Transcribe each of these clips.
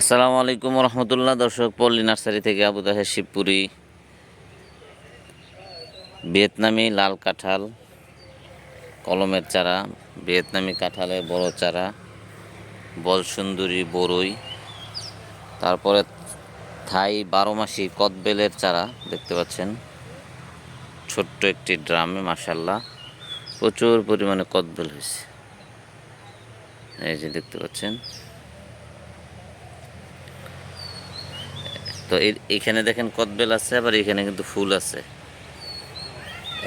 আসসালামু আলাইকুম রহমতুল্লাহ, দর্শক, পল্লী নার্সারি থেকে আবু তাহের শিবপুরি। ভিয়েতনামি লাল কাঁঠাল, কলমের চারা, ভিয়েতনামি কাঁঠালের বড় চারা বল সুন্দরী বড়ই তারপরে থাই বারো মাসি কদবেলের চারা দেখতে পাচ্ছেন। ছোট্ট একটি ড্রামে মাসাল্লাহ প্রচুর পরিমাণে কদবেল হয়েছে। এই যে দেখতে পাচ্ছেন তো এখানে দেখেন কদবেল আছে, আবার এখানে কিন্তু ফুল আছে।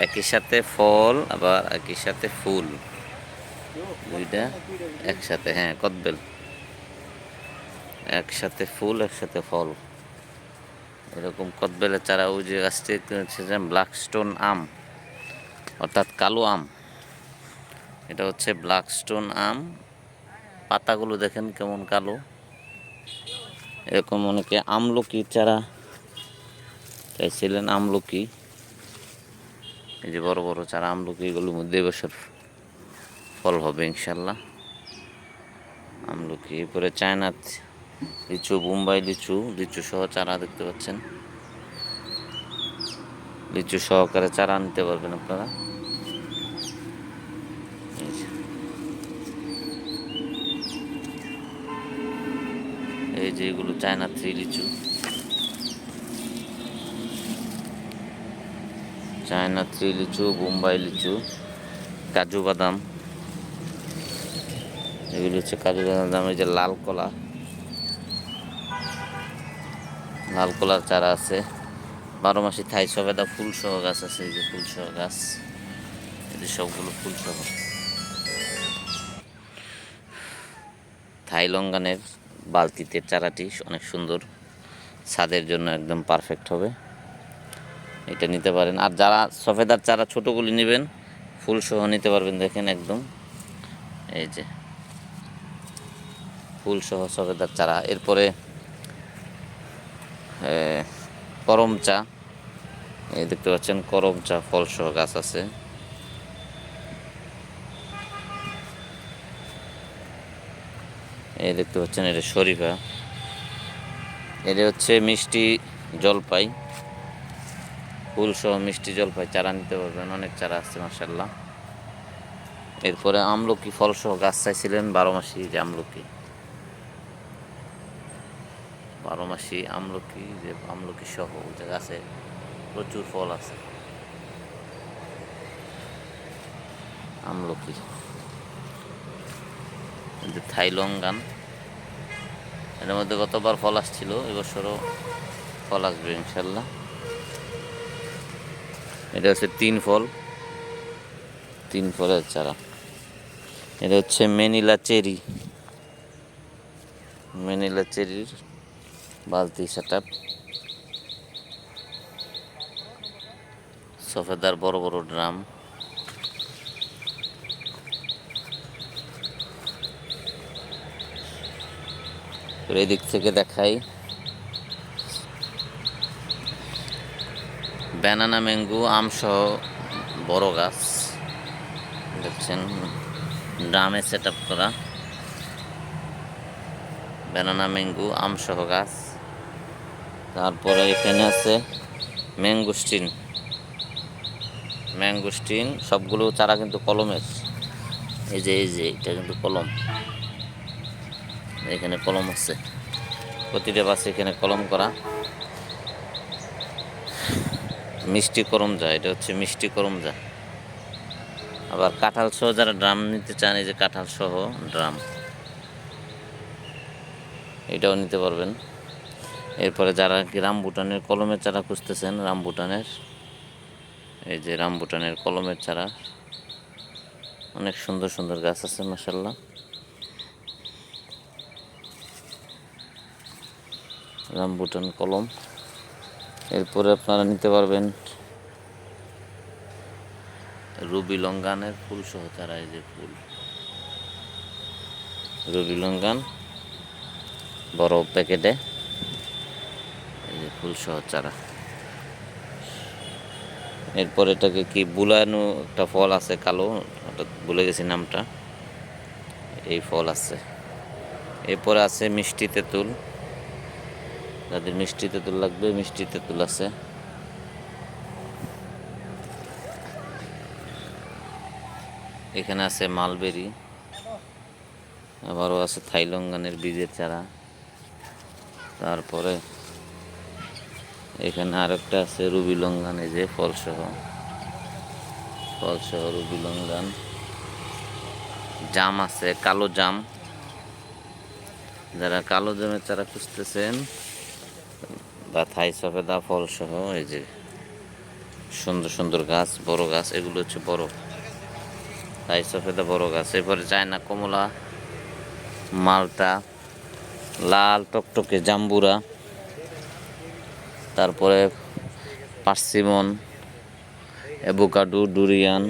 একই সাথে ফল, আবার একই সাথে ফুল। দুইটা একসাথে হ্যাঁ কদবেল। একসাথে ফুল, একসাথে ফল। এরকম কদবেলের চারা, ওই যে গাছটি ব্ল্যাক স্টোন আম, অর্থাৎ কালো আম। এটা হচ্ছে ব্ল্যাক স্টোন আম। পাতাগুলো দেখেন কেমন কালো। এরকম অনেকে আমলকি চারা চাইছিলেন আমলকি। এই যে বড় বড় চারা আমলকি, এগুলোর মধ্যে এবছর ফল হবে ইনশাল্লাহ। আমলকি, এরপরে চায়না লিচু, বোম্বাই লিচু লিচু সহ চারা দেখতে পাচ্ছেন। লিচু সহকারে চারা নিতে পারবেন আপনারা এই যে। এই যে এগুলো চায়না থ্রি লিচু চায়না থ্রি লিচু বোম্বাই লিচু কাজু বাদাম। এগুলো হচ্ছে কাজু বাদাম এই যে লাল কলা। লাল কলার চারা আছে। বারো মাসি থাই সবেদা ফুল সহ গাছ আছে, এই যে ফুল সহ গাছ। এই সবগুলো ফুল সহ থাই লঙ্গানের বালতিতে চারাটি অনেক সুন্দর। ছাদের জন্য একদম পারফেক্ট হবে। এটা নিতে পারেন। আর যারা সফেদার চারা ছোটোগুলি নেবেন ফুল সহ নিতে পারবেন দেখেন একদম। এই যে ফুল সহ সফেদার চারা। এরপরে করম চা এই দেখতে পাচ্ছেন করম চা ফল সহ গাছ আছে। এই দেখতে পাচ্ছেন, এটা শরীফা। এটা হচ্ছে মিষ্টি জলপাই। ফুল সহ মিষ্টি জলপাই, চারা নিতে পারবেন, অনেক চারা আছে মাসাল্লাহ এরপরে আমলকি ফল সহ গাছ চাইছিলেন বারো মাসি যে আমলকি। বারো মাসি আমলকি যে আমলকি সহ যে গাছে প্রচুর ফল আছে। আমলকি। যে থাইলঙ্গান এর মধ্যে গতবার ফল আসছিল, এবছরও ফল আসবে ইনশাল্লাহ। এটা হচ্ছে তিন ফল। তিন ফলের চারা। এটা হচ্ছে মেনিলা চেরি। মেনিলা চেরির বালতি সেট সফেদার বড় বড় ড্রাম। তো এই দিক থেকে দেখাই। ব্যানানা ম্যাঙ্গো আম সহ বড় গাছ। দেখছেন, ড্রামে সেট আপ করা। ব্যানানা ম্যাঙ্গো আম সহ গাছ। তারপরে এখানে আছে ম্যাঙ্গুস্টিন ম্যাঙ্গুস্টিন সবগুলো চারা কিন্তু কলমের। এই যে এই যে, এটা কিন্তু কলম। এখানে কলম আছে। প্রতিটা বাসে এখানে কলম করা। মিষ্টি করম যা, এটা হচ্ছে মিষ্টি করম যা। আবার কাঁঠাল সহ যারা ড্রাম নিতে চান, এই যে কাঁঠাল সহ ড্রাম। এটাও নিতে পারবেন। এরপরে যারা কি রামবুটানের কলমের চারা খুঁজতেছেন, রামবুটানের, এই যে রামবুটানের কলমের চারা। অনেক সুন্দর সুন্দর গাছ আছে মাসাল্লাহ রামবুটান কলম। এরপরে আপনারা নিতে পারবেন রুবি লঙ্গানের ফুল সহ চারা এই যে ফুল। রুবি লঙ্গান বড় প্যাকেটে এই যে ফুল সহ চারা। এরপর এটাকে কি বুলানো একটা ফল আছে কালো? ওটা ভুলে গেছি নামটা। এই ফল আছে। এরপরে আছে মিষ্টি তেঁতুল। যাদের মিষ্টি তেঁতুল লাগবে, মিষ্টি তেঁতুল আছে। এখানে আছে মালবেরি, আবারও আছে থাইলঙ্গানের বীজের চারা। তারপরে এখানে আরেকটা আছে রুবি লঙ্গান এই যে ফলসহ ফলসহ রুবি লঙ্গান জাম আছে, কালো জাম। যারা কালো জামের চারা খুঁজতেছেন বা থাই সফেদা ফল সহ এই যে সুন্দর সুন্দর গাছ, বড় গাছ, এগুলো হচ্ছে বড়। থাই সফেদা বড় গাছ। এরপরে চায়না কমলা, মালটা, লাল টকটকে জাম্বুরা, তারপরে পার্সিমন, অ্যাভোকাডো, ডুরিয়ান,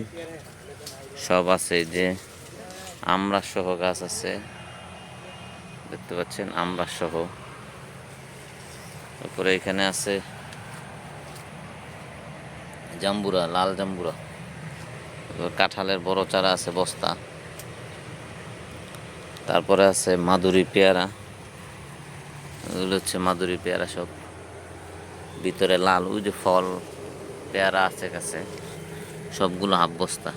সব আছে এই যে আমরা সহ গাছ আছে। দেখতে পাচ্ছেন আমরা সহ তারপরে এখানে আছে জাম্বুরা, লাল জাম্বুরা। কাঁঠালের বড় চারা আছে, বস্তা। তারপরে আছে মাধুরী পেয়ারা। এগুলো হচ্ছে মাধুরী পেয়ারা সব। ভিতরে লাল, ওই যে ফল, পেয়ারা আছে কাছে। সবগুলো হাফ বস্তা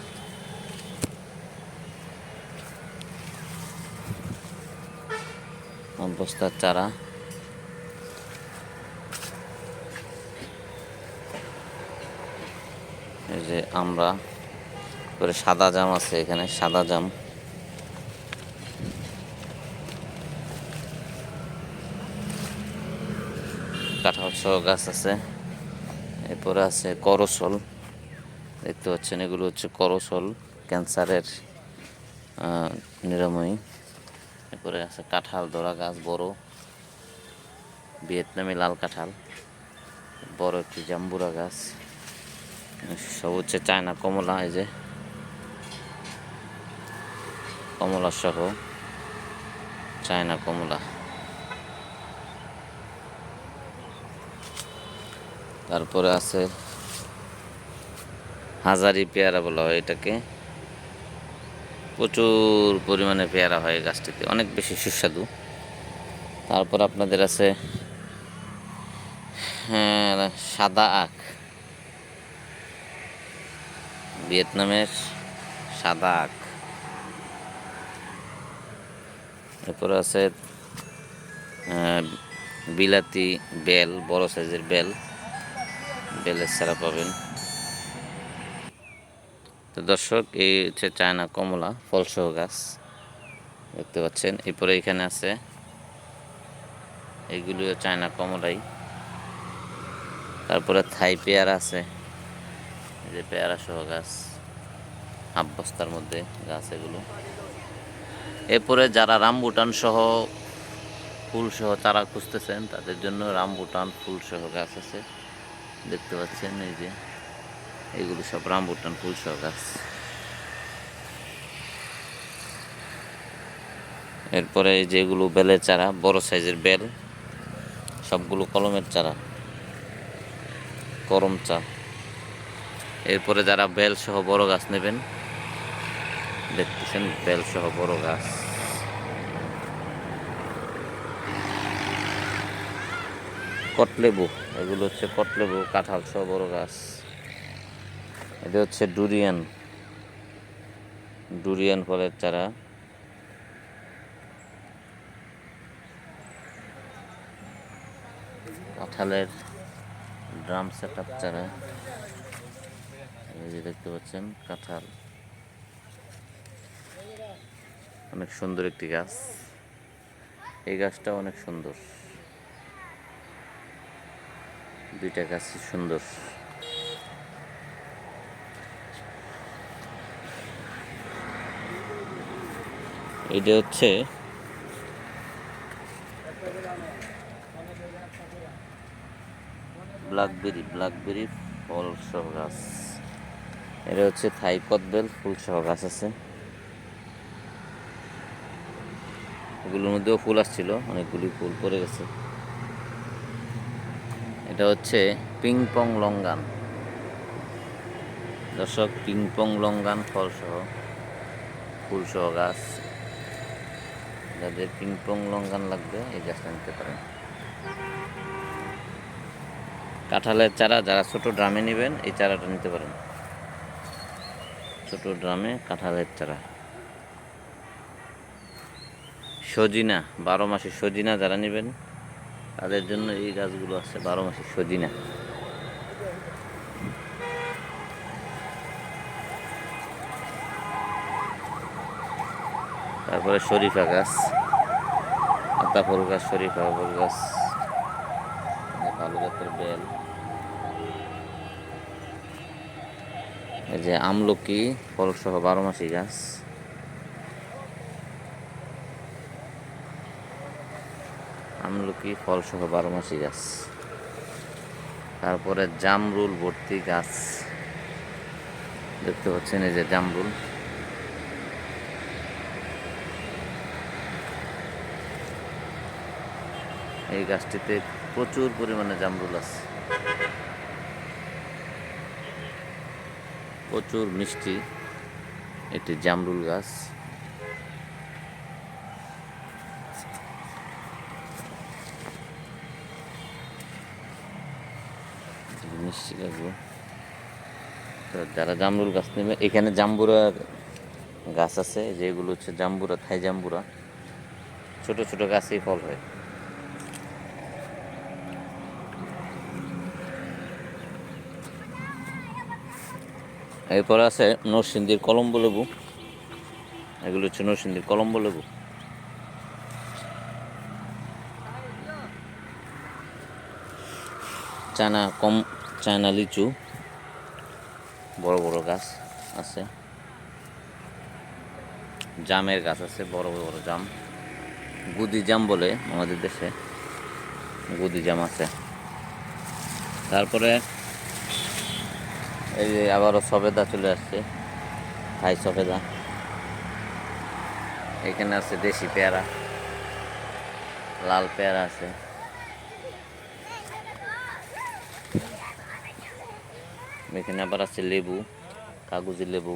হাফ বস্তার চারা। এই যে আমরা করে সাদা জাম আছে এখানে, সাদা জাম। কাঁঠাল সহ গাছ আছে। এরপরে আছে করসল। দেখতে পাচ্ছেন, এগুলো হচ্ছে করসল, ক্যান্সারের নিরাময়ী। এরপরে আছে কাঁঠাল ধরা গাছ, বড়। ভিয়েতনামি লাল কাঁঠাল, বড় একটি জাম্বুরা গাছ। সব হচ্ছে চায়না কমলা এই যে কমলা সহ চায়না কমলা। তারপরে আছে হাজারি পেয়ারা বলা হয় এটাকে। প্রচুর পরিমাণে পেয়ারা হয় গাছটিতে অনেক বেশি সুস্বাদু। তারপর আপনাদের আছে হ্যাঁ, সাদা আখ। ভিয়েতনামের সাদা আখ। এরপরে আছে বিলাতি বেল, বড় সাইজের বেল। বেলের ছাড়া পাবেন। তো দর্শক, এই হচ্ছে চায়না কমলা ফলসহ গাছ। দেখতে পাচ্ছেন, এরপরে এখানে আছে, এগুলিও চায়না কমলাই। তারপরে থাই পেয়ারা আছে। যে পেয়ারা সহ গাছ হাফ বস্তার মধ্যে গাছ এগুলো। এরপরে যারা রামবুটান সহ, ফুল সহ চারা খুঁজতেছেন, তাদের জন্য রামবুটান ফুল সহ গাছ আছে। দেখতে পাচ্ছেন এই যে, এগুলো সব রামবুটান ফুল সহ গাছ। এরপরে যেগুলো বেলের চারা, বড় সাইজের বেল, সবগুলো কলমের চারা, করম চা। এরপরে যারা বেল সহ বড় গাছ নেবেন, দেখতেছেন বেল সহ বড় গাছ। কটলেবু এগুলো হচ্ছে কটলেবু কাঁঠাল সহ বড় গাছ। এটা হচ্ছে ডুরিয়ান। ডুরিয়ান ফলের চারা। কাঁঠালের ড্রাম সেট আপ চারা। এই যে দেখতে পাচ্ছেন, কাঁঠাল। অনেক সুন্দর একটি গাছ। এই গাছটা অনেক সুন্দর। দুইটা গাছ সুন্দর। এটা হচ্ছে ব্ল্যাকবেরি ব্ল্যাকবেরি ফল সব গাছ। এটা হচ্ছে থাই কদবেল ফুল সহ গাছ আছে। এগুলোর মধ্যেও ফুল আসছিল, অনেকগুলি ফুল পড়ে গেছে। এটা হচ্ছে পিং পং লঙ্গান দর্শক পিং পং লঙ্গান ফল সহ, ফুল সহ গাছ। যাদের পিং পং লঙ্গান লাগবে, এই গাছটা নিতে পারেন। কাঁঠালের চারা, যারা ছোট ড্রামে নেবেন, এই চারাটা নিতে পারেন। ছোট ড্রামে কাঁঠালের চারা। সজিনা, বারো মাসে সজিনা যারা নেবেন, তাদের জন্য এই গাছগুলো আছে বারো মাসে সজিনা। তারপরে শরীফা গাছ আতা ফুল গাছ, শরীফা ফুল গাছ ভালো জাতের বেল। এই যে আমলকি ফল সহ বারো মাসি গাছ। আমলকি ফল সহ বারো মাসি গাছ। তারপরে জামরুল ভর্তি গাছ। দেখতে পাচ্ছেন এই যে জামরুল। এই গাছটিতে প্রচুর পরিমাণে জামরুল আছে। প্রচুর মিষ্টি একটি জামরুল গাছ। মিষ্টি লাগবে তো যারা জামরুল গাছ নেবে, এখানে জাম্বুরা গাছ আছে, যেগুলো হচ্ছে জাম্বুরা, থাই জাম্বুরা। ছোট ছোট গাছেই ফল হয়। এরপরে আছে নরসিংদীর কলম্ব লেবু। এগুলো হচ্ছে নরসিংদীর কলম্ব লেবু। চায়না কম চায়না লিচু, বড় বড় গাছ আছে। জামের গাছ আছে, বড় বড় জাম। গুদি জাম বলে আমাদের দেশে। গুদি জাম আছে। তারপরে এই যে আবারও সবেদা চলে আসছে। থাই সবেদা। এখানে আছে দেশি পেয়ারা। লাল পেয়ারা আছে। এখানে আবার আছে লেবু, কাগজি লেবু।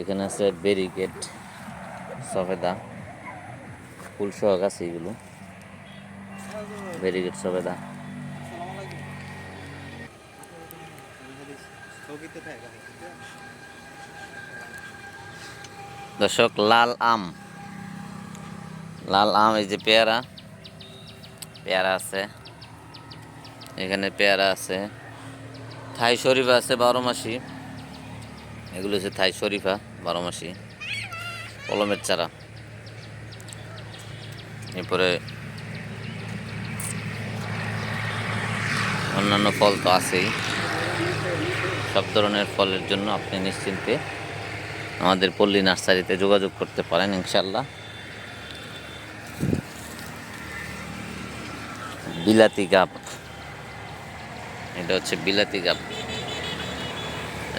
এখানে আছে ব্যারিকেড সফেদা ফুল সহ গাছ এইগুলো ব্যারিকেড সফেদা দর্শক, লাল আম। লাল আম, এই যে পেয়ারা। পেয়ারা আছে। এখানে পেয়ারা আছে। থাই শরীফা আছে বারো মাসি। এগুলো হচ্ছে থাই শরীফা, বারো মাসি। কলমের চারা। এরপরে অন্যান্য ফল তো আছেই। সব ধরনের ফলের জন্য আপনি নিশ্চিন্তে আমাদের পল্লী নার্সারিতে যোগাযোগ করতে পারেন ইনশাল্লাহ বিলাতি গাপ এটা হচ্ছে বিলাতি গাপ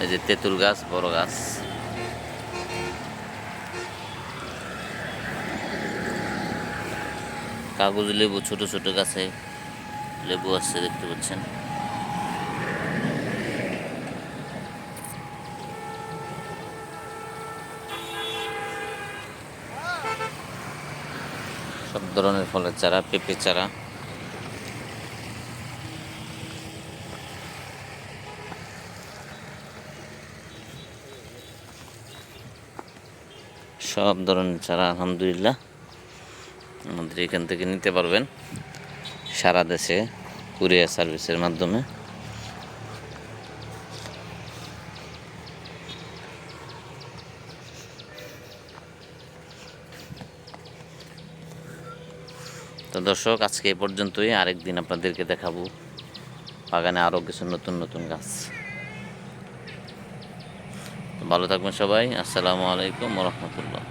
এই যে তেঁতুল গাছ, বড় গাছ। কাগজ লেবু, ছোট ছোট গাছে লেবু আসছে দেখতে পাচ্ছেন। সব ধরনের ফলের চারা পেঁপে চারা। সব ধরনের চারা, আলহামদুলিল্লাহ। আমাদের এখান থেকে নিতে পারবেন সারা দেশে কুরিয়ার সার্ভিসের মাধ্যমে। তো দর্শক, আজকে এ পর্যন্তই। আরেকদিন আপনাদেরকে দেখাবো বাগানে আরও কিছু নতুন নতুন গাছ। ভালো থাকবেন সবাই। আসসালামু আলাইকুম রহমতুল্লাহ।